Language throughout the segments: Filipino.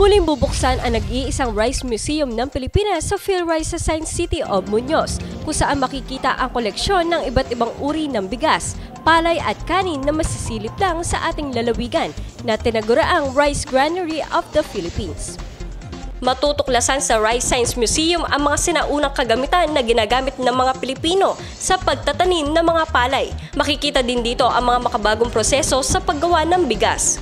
Muling bubuksan ang nag-iisang Rice Museum ng Pilipinas sa PhilRice sa Science City of Muñoz, kung saan makikita ang koleksyon ng iba't ibang uri ng bigas, palay at kanin na masisilip lang sa ating lalawigan na tinaguraang Rice Granary of the Philippines. Matutuklasan sa Rice Science Museum ang mga sinaunang kagamitan na ginagamit ng mga Pilipino sa pagtatanim ng mga palay. Makikita din dito ang mga makabagong proseso sa paggawa ng bigas.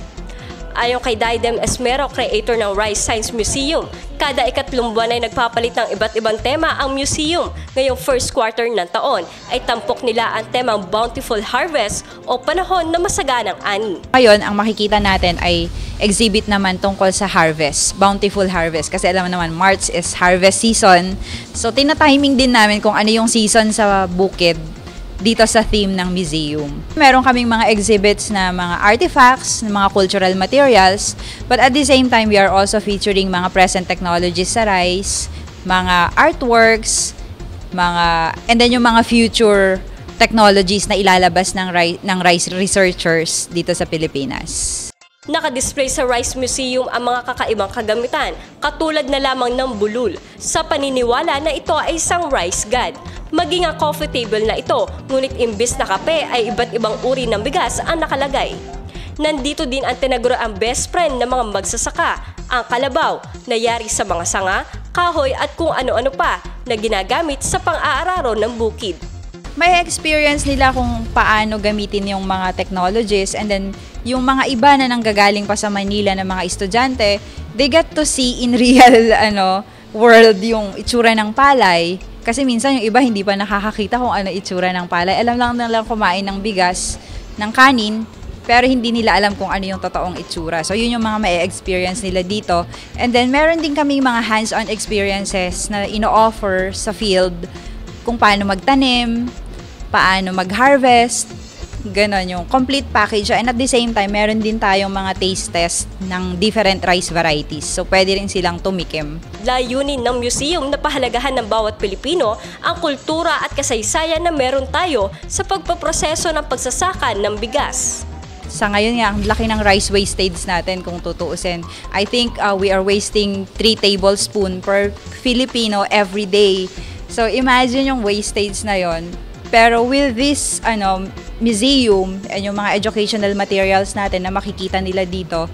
Ayon kay Daidem Esmero, creator ng Rice Science Museum, kada ikatlong buwan ay nagpapalit ng iba't ibang tema ang museum. Ngayong first quarter ng taon ay tampok nila ang temang Bountiful Harvest o panahon na masaganang ani. Ngayon, ang makikita natin ay exhibit naman tungkol sa harvest, bountiful harvest. Kasi alam naman, March is harvest season. So, tinatiming din namin kung ano yung season sa bukid dito sa theme ng museum. Meron kaming mga exhibits na mga artifacts, mga cultural materials, but at the same time, we are also featuring mga present technologies sa rice, mga artworks, mga, and then yung mga future technologies na ilalabas ng, ng rice researchers dito sa Pilipinas. Nakadisplay sa Rice Museum ang mga kakaibang kagamitan, katulad na lamang ng bulul, sa paniniwala na ito ay isang rice god. Maging ang coffee table na ito, ngunit imbis na kape ay iba't ibang uri ng bigas ang nakalagay. Nandito din ang tinaguro ang best friend ng mga magsasaka, ang kalabaw, na yari sa mga sanga, kahoy at kung ano-ano pa na ginagamit sa pang-aararo ng bukid. May experience nila kung paano gamitin yung mga technologies and then yung mga iba na nanggagaling pa sa Manila ng mga estudyante, they get to see in real ano world yung itsura ng palay. Kasi minsan yung iba hindi pa nakakakita kung ano itsura ng palay. Alam lang nilang kumain ng bigas, ng kanin, pero hindi nila alam kung ano yung totoong itsura. So, yun yung mga may experience nila dito. And then, meron din kaming mga hands-on experiences na ino-offer sa field kung paano magtanim, paano mag-harvest, ganon yung complete package. And at the same time, meron din tayong mga taste test ng different rice varieties. So, pwede rin silang tumikim. Layunin ng museum na pahalagahan ng bawat Pilipino ang kultura at kasaysayan na meron tayo sa pagpaproseso ng pagsasaka ng bigas. Sa ngayon nga, ang laki ng rice wastage natin kung tutuusin. I think uh, we are wasting 3 tablespoon per Filipino every day. So, imagine yung wastage na yon. Pero with this ano museum and yung mga educational materials natin na makikita nila dito,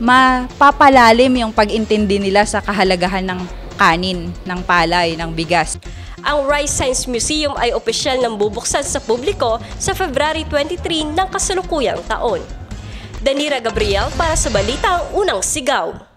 mapapalalim yung pag-intindi nila sa kahalagahan ng kanin, ng palay, ng bigas. Ang Rice Science Museum ay opisyal ng bubuksan sa publiko sa February 23 ng kasalukuyang taon. Danira Gabriel para sa Balitang Unang Sigaw.